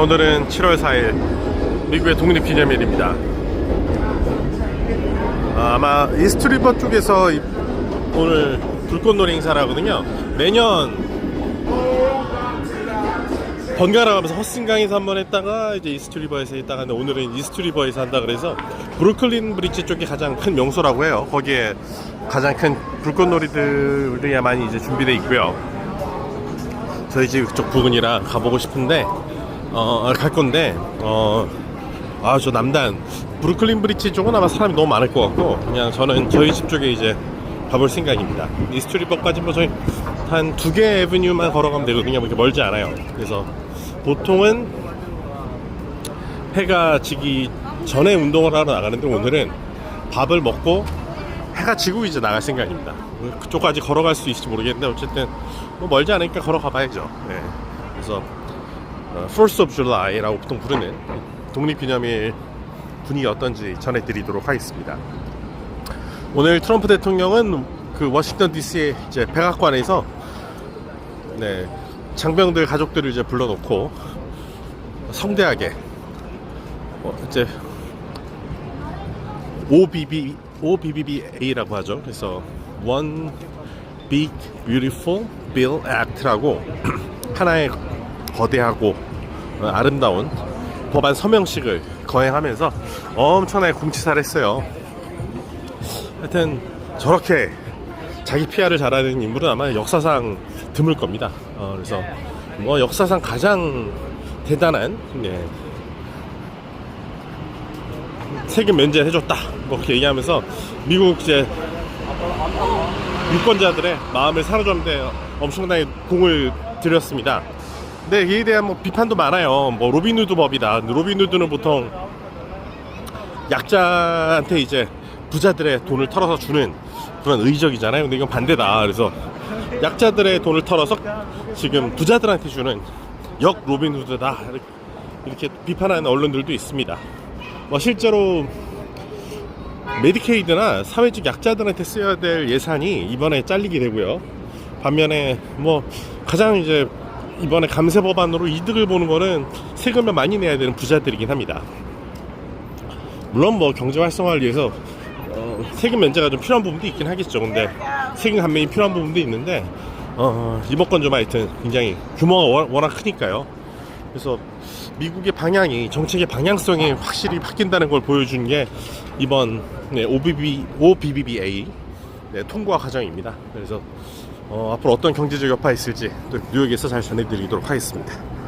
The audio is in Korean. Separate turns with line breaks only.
오늘은 7월 4일 미국의 독립기념일입니다. 아, 아마 이스트리버 쪽에서 이- 오늘 불꽃놀이 행사를 하거든요. 매년 번갈아 가면서 허슨강에서 한 번 했다가 이제 이스트리버에서 했다가 오늘은 이스트리버에서 한다 그래서 브루클린 브릿지 쪽이 가장 큰 명소라고 해요. 거기에 가장 큰 불꽃놀이들이 많이 이제 준비되어 있고요. 저희 집 그쪽 부근이라 가보고 싶은데 어, 갈 건데 어, 아 저 남단 브루클린 브릿지 쪽은 아마 사람이 너무 많을 것 같고 그냥 저는 저희 집 쪽에 이제 가볼 생각입니다. 이스트리버까지 뭐 저희 한 두 개 에브뉴만 걸어가면 되거든요. 뭐 이렇게 멀지 않아요. 그래서 보통은 해가 지기 전에 운동을 하러 나가는데 오늘은 밥을 먹고 해가 지고 이제 나갈 생각입니다. 그쪽까지 걸어갈 수 있을지 모르겠는데 어쨌든 뭐 멀지 않으니까 걸어가 봐야죠. 네. 그래서 어, First of July라고 보통 부르는 독립기념일 분위기 어떤지 전해드리도록 하겠습니다. 오늘 트럼프 대통령은 그 워싱턴 D.C.의 이제 백악관에서 네, 장병들 가족들을 이제 불러놓고 성대하게 어, 이제 OBB OBBBA라고 하죠. 그래서 One Big Beautiful Bill Act라고 하나의 거대하고 어, 아름다운 법안 서명식을 거행하면서 엄청나게 공치사를 했어요. 하여튼 저렇게 자기 PR을 잘하는 인물은 아마 역사상 드물 겁니다. 어, 그래서 뭐 역사상 가장 대단한 예, 세금 면제를 해줬다. 뭐 그렇게 얘기하면서 미국 이제 유권자들의 마음을 사로잡는데 엄청나게 공을 들였습니다. 근데 이에 대한 뭐 비판도 많아요. 뭐 로빈후드 법이다. 로빈후드는 보통 약자한테 이제 부자들의 돈을 털어서 주는 그런 의적이잖아요. 근데 이건 반대다. 그래서 약자들의 돈을 털어서 지금 부자들한테 주는 역 로빈후드다. 이렇게 비판하는 언론들도 있습니다. 뭐 실제로 메디케이드나 사회적 약자들한테 써야 될 예산이 이번에 잘리게 되고요. 반면에 뭐 가장 이제 이번에 감세 법안으로 이득을 보는 거는 세금을 많이 내야 되는 부자들이긴 합니다. 물론 뭐 경제 활성화를 위해서 어, 세금 면제가 좀 필요한 부분도 있긴 하겠죠. 근데 세금 감면이 필요한 부분도 있는데 어, 이번 건 좀 하여튼 굉장히 규모가 워- 워낙 크니까요. 그래서 미국의 방향이 정책의 방향성이 확실히 바뀐다는 걸 보여준 게 이번 네, OBB, OBBBA 네, 통과 과정입니다. 그래서 어, 앞으로 어떤 경제적 여파가 있을지 또 뉴욕에서 잘 전해드리도록 하겠습니다.